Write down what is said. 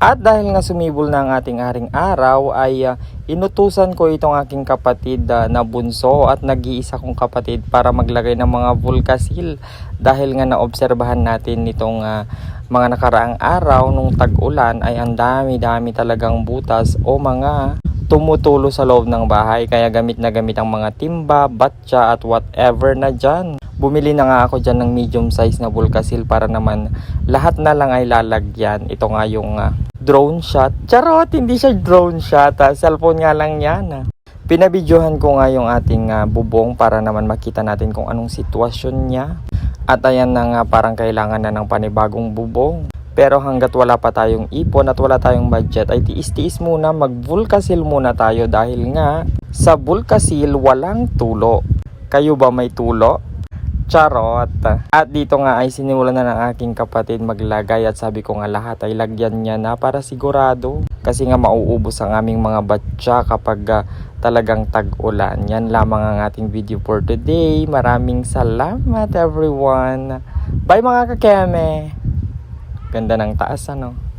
At dahil nga sumibol na ang ating aring araw ay ah, inutusan ko itong aking kapatid ah, na bunso at nag-iisa kong kapatid para maglagay ng mga vulkasil dahil nga naobserbahan natin nitong ah, mga nakaraang araw nung tag-ulan ay ang dami-dami talagang butas o mga tumutulo sa loob ng bahay kaya gamit na gamit ang mga timba, batya at whatever na dyan. Bumili na nga ako dyan ng medium size na vulkasil para naman lahat na lang ay lalagyan. Ito nga yung ah, drone shot. Charot, hindi siya drone shot. ah. Cellphone nga lang yan. ah. Pinabidyohan ko nga yung ating ah, bubong para naman makita natin kung anong sitwasyon niya. At ayan na nga parang kailangan na ng panibagong bubong. Pero hanggat wala pa tayong ipon at wala tayong budget ay tiis-tiis muna mag-vulkasil muna tayo dahil nga sa vulkasil walang tulo. Kayo ba may tulo? Charot! At dito nga ay sinimulan na ng aking kapatid maglagay at sabi ko nga lahat ay lagyan niya na para sigurado. Kasi nga mauubos ang aming mga batya kapag ah, talagang tag-ulan. Yan lamang ang ating video for today. Maraming salamat everyone. Bye mga kakeme! Ganda ng taas ano.